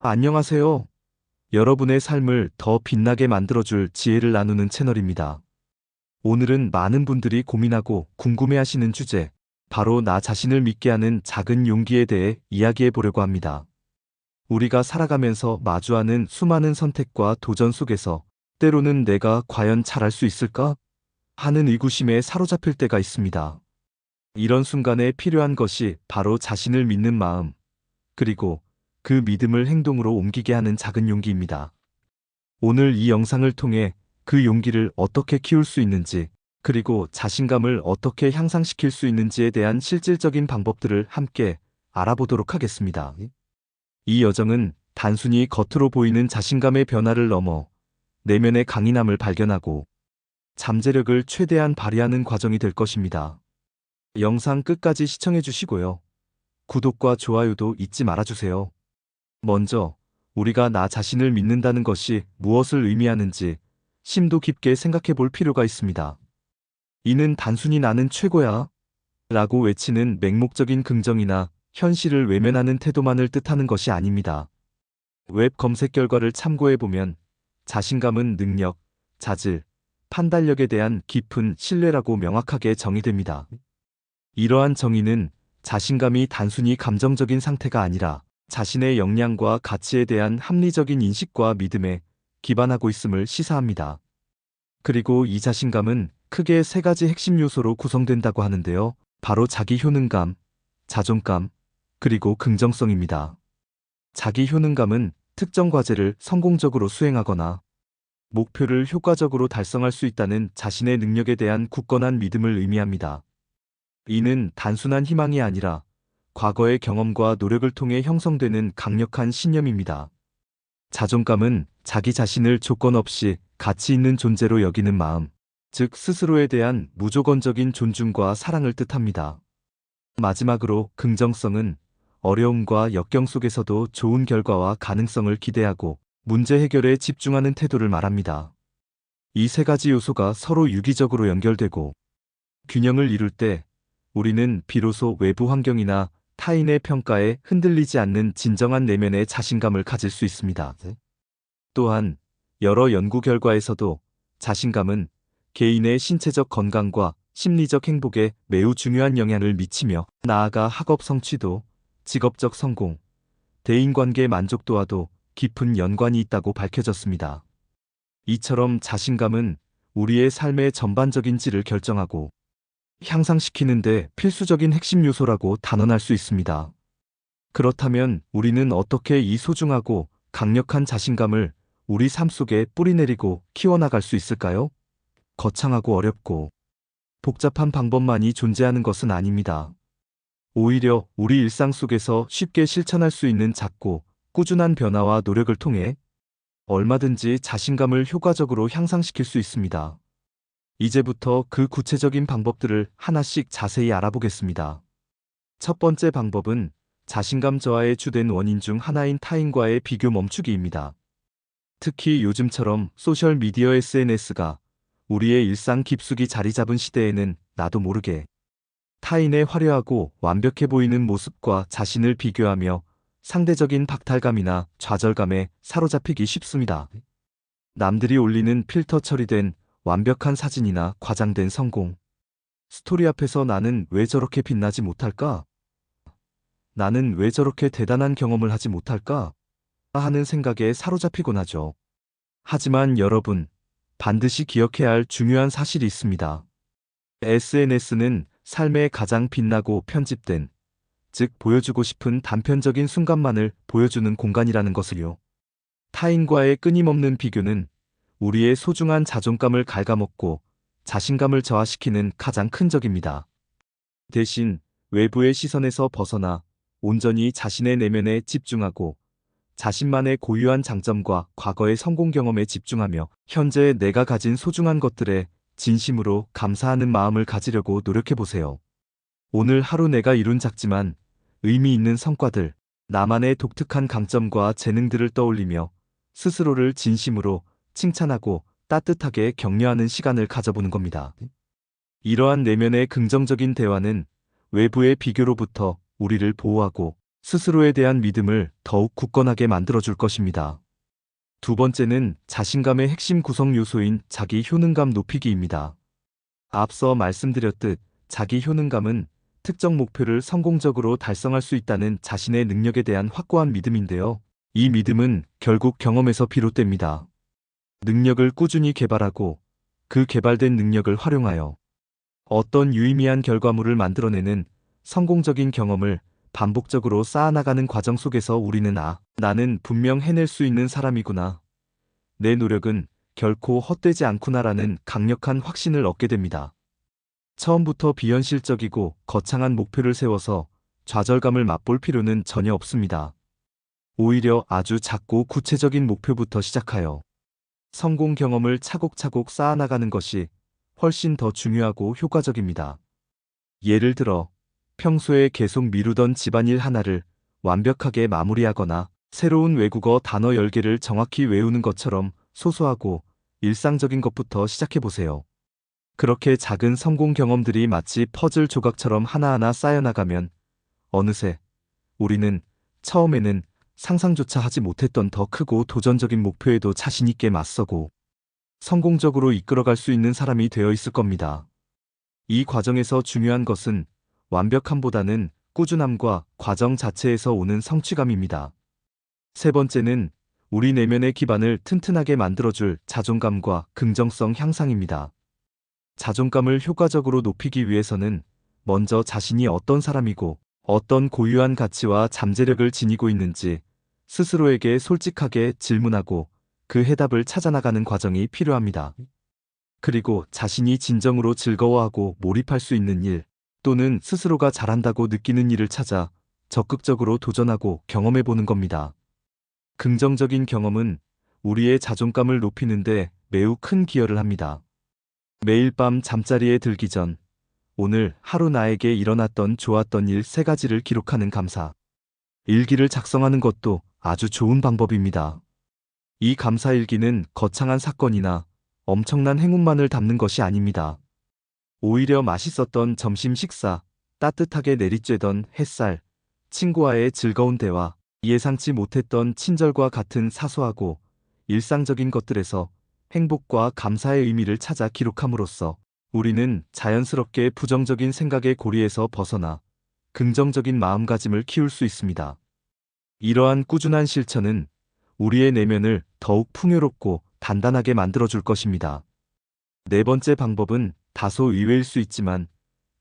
안녕하세요. 여러분의 삶을 더 빛나게 만들어줄 지혜를 나누는 채널입니다. 오늘은 많은 분들이 고민하고 궁금해하시는 주제, 바로 나 자신을 믿게 하는 작은 용기에 대해 이야기해 보려고 합니다. 우리가 살아가면서 마주하는 수많은 선택과 도전 속에서 때로는 내가 과연 잘할 수 있을까? 하는 의구심에 사로잡힐 때가 있습니다. 이런 순간에 필요한 것이 바로 자신을 믿는 마음, 그리고 그 믿음을 행동으로 옮기게 하는 작은 용기입니다. 오늘 이 영상을 통해 그 용기를 어떻게 키울 수 있는지, 그리고 자신감을 어떻게 향상시킬 수 있는지에 대한 실질적인 방법들을 함께 알아보도록 하겠습니다. 이 여정은 단순히 겉으로 보이는 자신감의 변화를 넘어 내면의 강인함을 발견하고 잠재력을 최대한 발휘하는 과정이 될 것입니다. 영상 끝까지 시청해 주시고요. 구독과 좋아요도 잊지 말아주세요. 먼저, 우리가 나 자신을 믿는다는 것이 무엇을 의미하는지 심도 깊게 생각해 볼 필요가 있습니다. 이는 단순히 나는 최고야 라고 외치는 맹목적인 긍정이나 현실을 외면하는 태도만을 뜻하는 것이 아닙니다. 웹 검색 결과를 참고해 보면 자신감은 능력, 자질, 판단력에 대한 깊은 신뢰라고 명확하게 정의됩니다. 이러한 정의는 자신감이 단순히 감정적인 상태가 아니라 자신의 역량과 가치에 대한 합리적인 인식과 믿음에 기반하고 있음을 시사합니다. 그리고 이 자신감은 크게 세 가지 핵심 요소로 구성된다고 하는데요. 바로 자기 효능감, 자존감, 그리고 긍정성입니다. 자기 효능감은 특정 과제를 성공적으로 수행하거나 목표를 효과적으로 달성할 수 있다는 자신의 능력에 대한 굳건한 믿음을 의미합니다. 이는 단순한 희망이 아니라 과거의 경험과 노력을 통해 형성되는 강력한 신념입니다. 자존감은 자기 자신을 조건 없이 가치 있는 존재로 여기는 마음, 즉 스스로에 대한 무조건적인 존중과 사랑을 뜻합니다. 마지막으로 긍정성은 어려움과 역경 속에서도 좋은 결과와 가능성을 기대하고 문제 해결에 집중하는 태도를 말합니다. 이 세 가지 요소가 서로 유기적으로 연결되고 균형을 이룰 때 우리는 비로소 외부 환경이나 타인의 평가에 흔들리지 않는 진정한 내면의 자신감을 가질 수 있습니다. 또한 여러 연구 결과에서도 자신감은 개인의 신체적 건강과 심리적 행복에 매우 중요한 영향을 미치며 나아가 학업 성취도, 직업적 성공, 대인관계 만족도와도 깊은 연관이 있다고 밝혀졌습니다. 이처럼 자신감은 우리의 삶의 전반적인 질을 결정하고 향상시키는데 필수적인 핵심 요소라고 단언할 수 있습니다. 그렇다면 우리는 어떻게 이 소중하고 강력한 자신감을 우리 삶 속에 뿌리내리고 키워나갈 수 있을까요? 거창하고 어렵고 복잡한 방법만이 존재하는 것은 아닙니다. 오히려 우리 일상 속에서 쉽게 실천할 수 있는 작고 꾸준한 변화와 노력을 통해 얼마든지 자신감을 효과적으로 향상시킬 수 있습니다. 이제부터 그 구체적인 방법들을 하나씩 자세히 알아보겠습니다. 첫 번째 방법은 자신감 저하의 주된 원인 중 하나인 타인과의 비교 멈추기입니다. 특히 요즘처럼 소셜미디어 SNS가 우리의 일상 깊숙이 자리 잡은 시대에는 나도 모르게 타인의 화려하고 완벽해 보이는 모습과 자신을 비교하며 상대적인 박탈감이나 좌절감에 사로잡히기 쉽습니다. 남들이 올리는 필터 처리된 완벽한 사진이나 과장된 성공. 스토리 앞에서 나는 왜 저렇게 빛나지 못할까? 나는 왜 저렇게 대단한 경험을 하지 못할까? 하는 생각에 사로잡히곤 하죠. 하지만 여러분, 반드시 기억해야 할 중요한 사실이 있습니다. SNS는 삶의 가장 빛나고 편집된, 즉 보여주고 싶은 단편적인 순간만을 보여주는 공간이라는 것을요. 타인과의 끊임없는 비교는 우리의 소중한 자존감을 갉아먹고 자신감을 저하시키는 가장 큰 적입니다. 대신 외부의 시선에서 벗어나 온전히 자신의 내면에 집중하고 자신만의 고유한 장점과 과거의 성공 경험에 집중하며 현재 내가 가진 소중한 것들에 진심으로 감사하는 마음을 가지려고 노력해 보세요. 오늘 하루 내가 이룬 작지만 의미 있는 성과들, 나만의 독특한 강점과 재능들을 떠올리며 스스로를 진심으로 칭찬하고 따뜻하게 격려하는 시간을 가져보는 겁니다. 이러한 내면의 긍정적인 대화는 외부의 비교로부터 우리를 보호하고 스스로에 대한 믿음을 더욱 굳건하게 만들어줄 것입니다. 두 번째는 자신감의 핵심 구성 요소인 자기 효능감 높이기입니다. 앞서 말씀드렸듯 자기 효능감은 특정 목표를 성공적으로 달성할 수 있다는 자신의 능력에 대한 확고한 믿음인데요. 이 믿음은 결국 경험에서 비롯됩니다. 능력을 꾸준히 개발하고 그 개발된 능력을 활용하여 어떤 유의미한 결과물을 만들어내는 성공적인 경험을 반복적으로 쌓아나가는 과정 속에서 우리는 아, 나는 분명 해낼 수 있는 사람이구나. 내 노력은 결코 헛되지 않구나라는 강력한 확신을 얻게 됩니다. 처음부터 비현실적이고 거창한 목표를 세워서 좌절감을 맛볼 필요는 전혀 없습니다. 오히려 아주 작고 구체적인 목표부터 시작하여 성공 경험을 차곡차곡 쌓아나가는 것이 훨씬 더 중요하고 효과적입니다. 예를 들어 평소에 계속 미루던 집안일 하나를 완벽하게 마무리하거나 새로운 외국어 단어 10개를 정확히 외우는 것처럼 소소하고 일상적인 것부터 시작해 보세요. 그렇게 작은 성공 경험들이 마치 퍼즐 조각처럼 하나하나 쌓여나가면 어느새 우리는 처음에는 상상조차 하지 못했던 더 크고 도전적인 목표에도 자신있게 맞서고 성공적으로 이끌어갈 수 있는 사람이 되어 있을 겁니다. 이 과정에서 중요한 것은 완벽함보다는 꾸준함과 과정 자체에서 오는 성취감입니다. 세 번째는 우리 내면의 기반을 튼튼하게 만들어줄 자존감과 긍정성 향상입니다. 자존감을 효과적으로 높이기 위해서는 먼저 자신이 어떤 사람이고 어떤 고유한 가치와 잠재력을 지니고 있는지 스스로에게 솔직하게 질문하고 그 해답을 찾아나가는 과정이 필요합니다. 그리고 자신이 진정으로 즐거워하고 몰입할 수 있는 일 또는 스스로가 잘한다고 느끼는 일을 찾아 적극적으로 도전하고 경험해 보는 겁니다. 긍정적인 경험은 우리의 자존감을 높이는데 매우 큰 기여를 합니다. 매일 밤 잠자리에 들기 전 오늘 하루 나에게 일어났던 좋았던 일 세 가지를 기록하는 감사. 일기를 작성하는 것도 아주 좋은 방법입니다. 이 감사 일기는 거창한 사건이나 엄청난 행운만을 담는 것이 아닙니다. 오히려 맛있었던 점심 식사, 따뜻하게 내리쬐던 햇살, 친구와의 즐거운 대화, 예상치 못했던 친절과 같은 사소하고 일상적인 것들에서 행복과 감사의 의미를 찾아 기록함으로써 우리는 자연스럽게 부정적인 생각의 고리에서 벗어나 긍정적인 마음가짐을 키울 수 있습니다. 이러한 꾸준한 실천은 우리의 내면을 더욱 풍요롭고 단단하게 만들어줄 것입니다. 네 번째 방법은 다소 의외일 수 있지만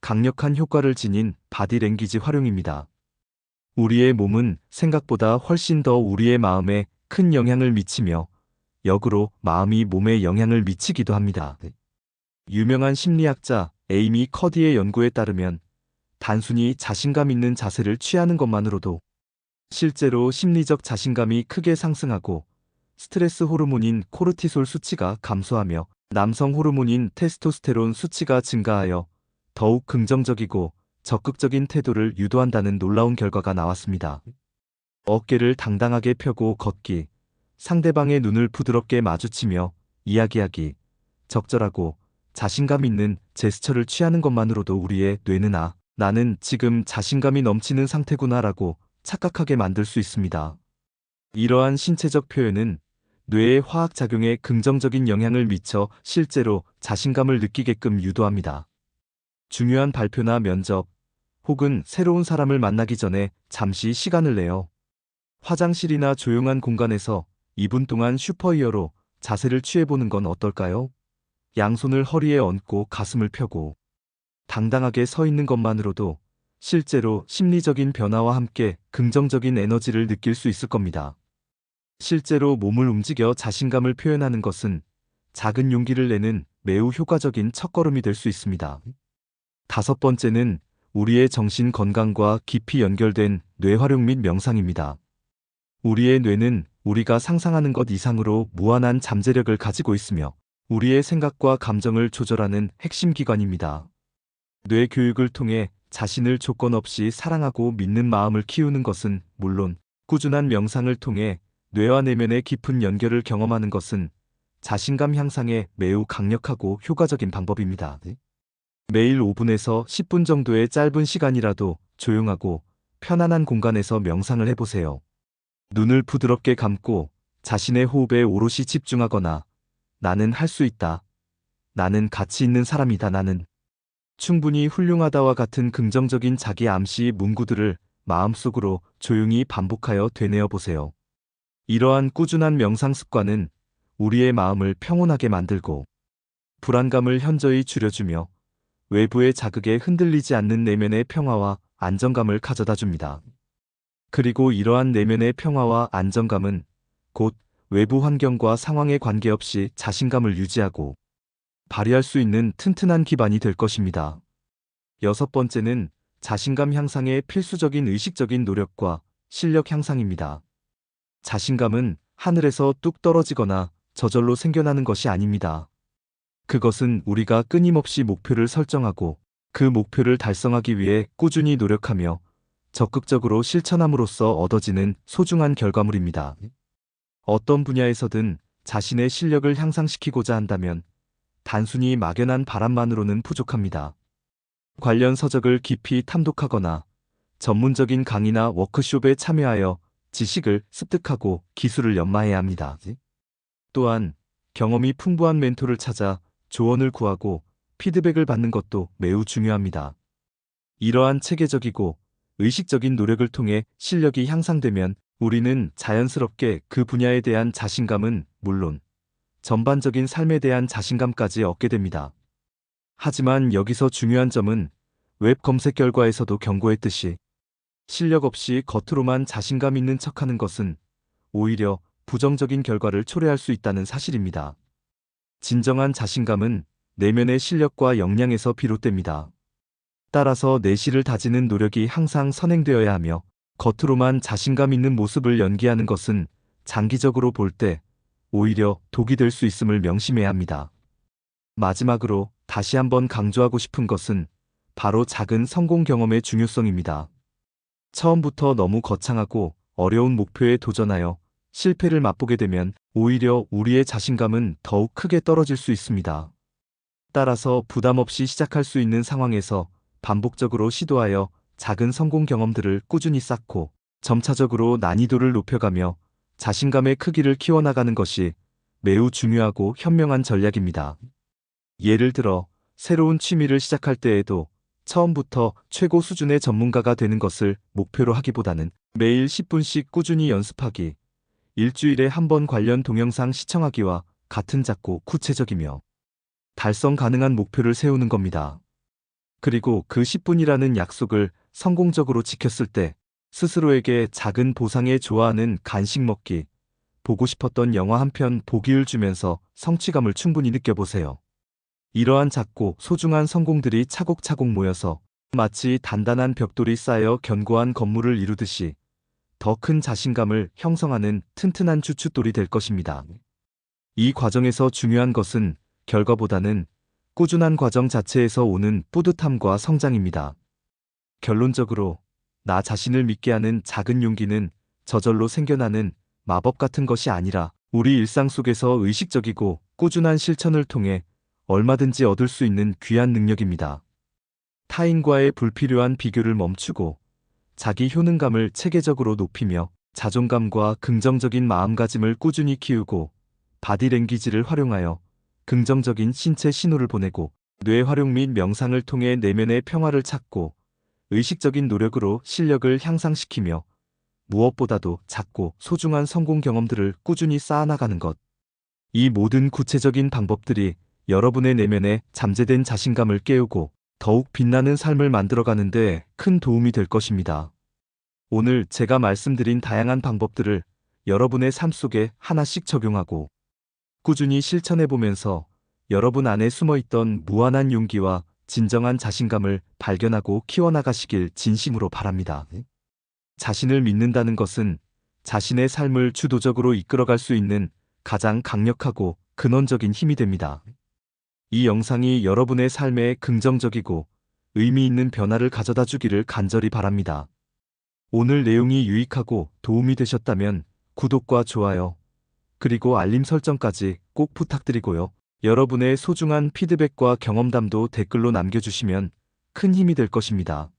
강력한 효과를 지닌 바디랭귀지 활용입니다. 우리의 몸은 생각보다 훨씬 더 우리의 마음에 큰 영향을 미치며 역으로 마음이 몸에 영향을 미치기도 합니다. 유명한 심리학자 에이미 커디의 연구에 따르면 단순히 자신감 있는 자세를 취하는 것만으로도 실제로 심리적 자신감이 크게 상승하고 스트레스 호르몬인 코르티솔 수치가 감소하며 남성 호르몬인 테스토스테론 수치가 증가하여 더욱 긍정적이고 적극적인 태도를 유도한다는 놀라운 결과가 나왔습니다. 어깨를 당당하게 펴고 걷기, 상대방의 눈을 부드럽게 마주치며 이야기하기, 적절하고 자신감 있는 제스처를 취하는 것만으로도 우리의 뇌는 아, 나는 지금 자신감이 넘치는 상태구나라고 착각하게 만들 수 있습니다. 이러한 신체적 표현은 뇌의 화학작용에 긍정적인 영향을 미쳐 실제로 자신감을 느끼게끔 유도합니다. 중요한 발표나 면접 혹은 새로운 사람을 만나기 전에 잠시 시간을 내어 화장실이나 조용한 공간에서 2분 동안 슈퍼히어로 자세를 취해보는 건 어떨까요? 양손을 허리에 얹고 가슴을 펴고 당당하게 서 있는 것만으로도 실제로 심리적인 변화와 함께 긍정적인 에너지를 느낄 수 있을 겁니다. 실제로 몸을 움직여 자신감을 표현하는 것은 작은 용기를 내는 매우 효과적인 첫걸음이 될 수 있습니다. 다섯 번째는 우리의 정신 건강과 깊이 연결된 뇌활용 및 명상입니다. 우리의 뇌는 우리가 상상하는 것 이상으로 무한한 잠재력을 가지고 있으며 우리의 생각과 감정을 조절하는 핵심 기관입니다. 뇌 교육을 통해 자신을 조건 없이 사랑하고 믿는 마음을 키우는 것은 물론 꾸준한 명상을 통해 뇌와 내면의 깊은 연결을 경험하는 것은 자신감 향상에 매우 강력하고 효과적인 방법입니다. 매일 5분에서 10분 정도의 짧은 시간이라도 조용하고 편안한 공간에서 명상을 해보세요. 눈을 부드럽게 감고 자신의 호흡에 오롯이 집중하거나 나는 할 수 있다. 나는 가치 있는 사람이다. 나는 충분히 훌륭하다와 같은 긍정적인 자기 암시 문구들을 마음속으로 조용히 반복하여 되뇌어 보세요. 이러한 꾸준한 명상 습관은 우리의 마음을 평온하게 만들고 불안감을 현저히 줄여주며 외부의 자극에 흔들리지 않는 내면의 평화와 안정감을 가져다 줍니다. 그리고 이러한 내면의 평화와 안정감은 곧 외부 환경과 상황에 관계없이 자신감을 유지하고 발휘할 수 있는 튼튼한 기반이 될 것입니다. 여섯 번째는 자신감 향상의 필수적인 의식적인 노력과 실력 향상입니다. 자신감은 하늘에서 뚝 떨어지거나 저절로 생겨나는 것이 아닙니다. 그것은 우리가 끊임없이 목표를 설정하고 그 목표를 달성하기 위해 꾸준히 노력하며 적극적으로 실천함으로써 얻어지는 소중한 결과물입니다. 어떤 분야에서든 자신의 실력을 향상시키고자 한다면 단순히 막연한 바람만으로는 부족합니다. 관련 서적을 깊이 탐독하거나 전문적인 강의나 워크숍에 참여하여 지식을 습득하고 기술을 연마해야 합니다. 또한 경험이 풍부한 멘토를 찾아 조언을 구하고 피드백을 받는 것도 매우 중요합니다. 이러한 체계적이고 의식적인 노력을 통해 실력이 향상되면 우리는 자연스럽게 그 분야에 대한 자신감은 물론 전반적인 삶에 대한 자신감까지 얻게 됩니다. 하지만 여기서 중요한 점은 웹 검색 결과에서도 경고했듯이 실력 없이 겉으로만 자신감 있는 척 하는 것은 오히려 부정적인 결과를 초래할 수 있다는 사실입니다. 진정한 자신감은 내면의 실력과 역량에서 비롯됩니다. 따라서 내실을 다지는 노력이 항상 선행되어야 하며 겉으로만 자신감 있는 모습을 연기하는 것은 장기적으로 볼때 오히려 독이 될 수 있음을 명심해야 합니다. 마지막으로 다시 한번 강조하고 싶은 것은 바로 작은 성공 경험의 중요성입니다. 처음부터 너무 거창하고 어려운 목표에 도전하여 실패를 맛보게 되면 오히려 우리의 자신감은 더욱 크게 떨어질 수 있습니다. 따라서 부담 없이 시작할 수 있는 상황에서 반복적으로 시도하여 작은 성공 경험들을 꾸준히 쌓고 점차적으로 난이도를 높여가며 자신감의 크기를 키워나가는 것이 매우 중요하고 현명한 전략입니다. 예를 들어 새로운 취미를 시작할 때에도 처음부터 최고 수준의 전문가가 되는 것을 목표로 하기보다는 매일 10분씩 꾸준히 연습하기, 일주일에 한 번 관련 동영상 시청하기와 같은 작고 구체적이며 달성 가능한 목표를 세우는 겁니다. 그리고 그 10분이라는 약속을 성공적으로 지켰을 때 스스로에게 작은 보상에 좋아하는 간식 먹기, 보고 싶었던 영화 한 편 보기를 주면서 성취감을 충분히 느껴보세요. 이러한 작고 소중한 성공들이 차곡차곡 모여서 마치 단단한 벽돌이 쌓여 견고한 건물을 이루듯이 더 큰 자신감을 형성하는 튼튼한 주춧돌이 될 것입니다. 이 과정에서 중요한 것은 결과보다는 꾸준한 과정 자체에서 오는 뿌듯함과 성장입니다. 결론적으로 나 자신을 믿게 하는 작은 용기는 저절로 생겨나는 마법 같은 것이 아니라 우리 일상 속에서 의식적이고 꾸준한 실천을 통해 얼마든지 얻을 수 있는 귀한 능력입니다. 타인과의 불필요한 비교를 멈추고 자기 효능감을 체계적으로 높이며 자존감과 긍정적인 마음가짐을 꾸준히 키우고 바디랭귀지를 활용하여 긍정적인 신체 신호를 보내고 뇌 활용 및 명상을 통해 내면의 평화를 찾고 의식적인 노력으로 실력을 향상시키며 무엇보다도 작고 소중한 성공 경험들을 꾸준히 쌓아나가는 것. 이 모든 구체적인 방법들이 여러분의 내면에 잠재된 자신감을 깨우고 더욱 빛나는 삶을 만들어가는데 큰 도움이 될 것입니다. 오늘 제가 말씀드린 다양한 방법들을 여러분의 삶 속에 하나씩 적용하고 꾸준히 실천해 보면서 여러분 안에 숨어 있던 무한한 용기와 진정한 자신감을 발견하고 키워나가시길 진심으로 바랍니다. 자신을 믿는다는 것은 자신의 삶을 주도적으로 이끌어갈 수 있는 가장 강력하고 근원적인 힘이 됩니다. 이 영상이 여러분의 삶에 긍정적이고 의미 있는 변화를 가져다 주기를 간절히 바랍니다. 오늘 내용이 유익하고 도움이 되셨다면 구독과 좋아요, 그리고 알림 설정까지 꼭 부탁드리고요. 여러분의 소중한 피드백과 경험담도 댓글로 남겨주시면 큰 힘이 될 것입니다.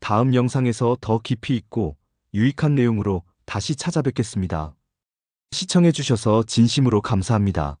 다음 영상에서 더 깊이 있고 유익한 내용으로 다시 찾아뵙겠습니다. 시청해주셔서 진심으로 감사합니다.